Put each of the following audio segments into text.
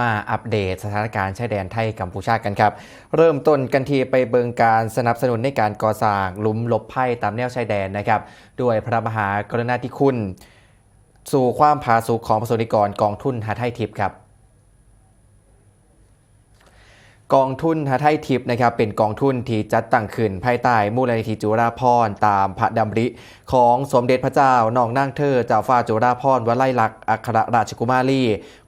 มาอัปเดตสถานการณ์ชายแดนไทยกัมพูชากันครับ เริ่มต้นกันทีไปเบิงการสนับสนุนในการก่อสร้างหลุมลบภัยตามแนวชายแดนนะครับด้วยพระมหากรุณาธิคุณ สู่ความผาสุกของประสบนิกรกองทุนหาไทยทิพย์ครับ กองทุนทาไทยทิพย์นะครับเป็นกองทุนที่จัดตั้งขึ้นภายใต้มูลนิธิจุฬาพรตามพระดำริ ของสมเด็จพระเจ้านองนางเธอเจ้าฟ้าจุฬาพรวลัยลักษณ์อัครราชกุมารี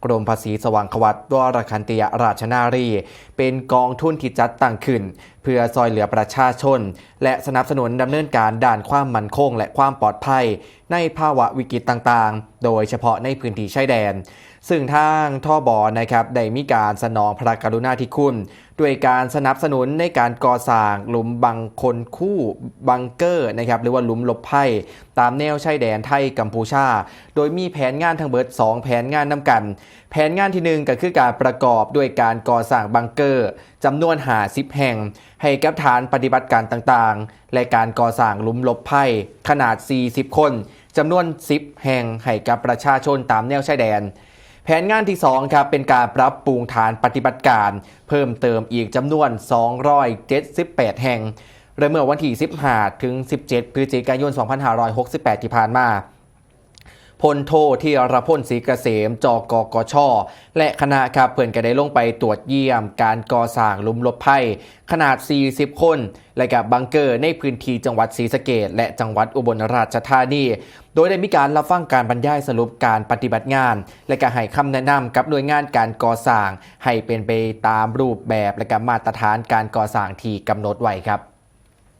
กรมภาษีสว่างควัตวรคันติยราชนารี เป็นกองทุนที่จัดตั้งขึ้นเพื่อซอยเหลือประชาชน และสนับสนุนดำเนินการด้านความมั่นคง และความปลอดภัย ในภาวะวิกฤตต่างๆ โดยเฉพาะในพื้นที่ชายแดน ซึ่งทางท่อบอนะครับได้มีการสนองพระกรุณาธิคุณ ด้วยการสนับสนุนในการก่อสร้างหลุมบังคนคู่บังเกอร์นะครับหรือว่าหลุมหลบภัยตามแนวชายแดนไทยกัมพูชา โดยมีแผนงานทั้งเบิด 2 แผนงานนำกัน แผนงานที่ 1 ก็คือการประกอบด้วยการก่อสร้างบังเกอร์จำนวนหา10แห่ง ให้กับฐานปฏิบัติการต่างๆ และการก่อสร้างหลุมหลบภัยขนาด 40 คนจำนวน 10 แห่งให้กับประชาชนตามแนวชายแดน แผนงานที่2ครับเป็นการปรับปรุงฐานปฏิบัติการ เพิ่มเติมอีกจำนวน 278 แห่งเริ่มเมื่อวันที่ 15 ถึง 17 พฤศจิกายน 2568 ที่ผ่านมา พลโทที่รพลศรีเกษมจกกช และคณะครับเพื่อนก็ได้ลงไปตรวจเยี่ยมการก่อสร้างลุมลบภัยขนาด 40 คน และกับบังเกอร์ในพื้นที่จังหวัดศรีสะเกดและจังหวัดอุบลราชธานี โดยได้มีการรับฟังการบรรยายสรุปการปฏิบัติงาน และก็ให้คำแนะนำกับหน่วยงานการก่อสร้าง ให้เป็นไปตามรูปแบบและก็มาตรฐานการก่อสร้างที่กำหนดไว้ครับ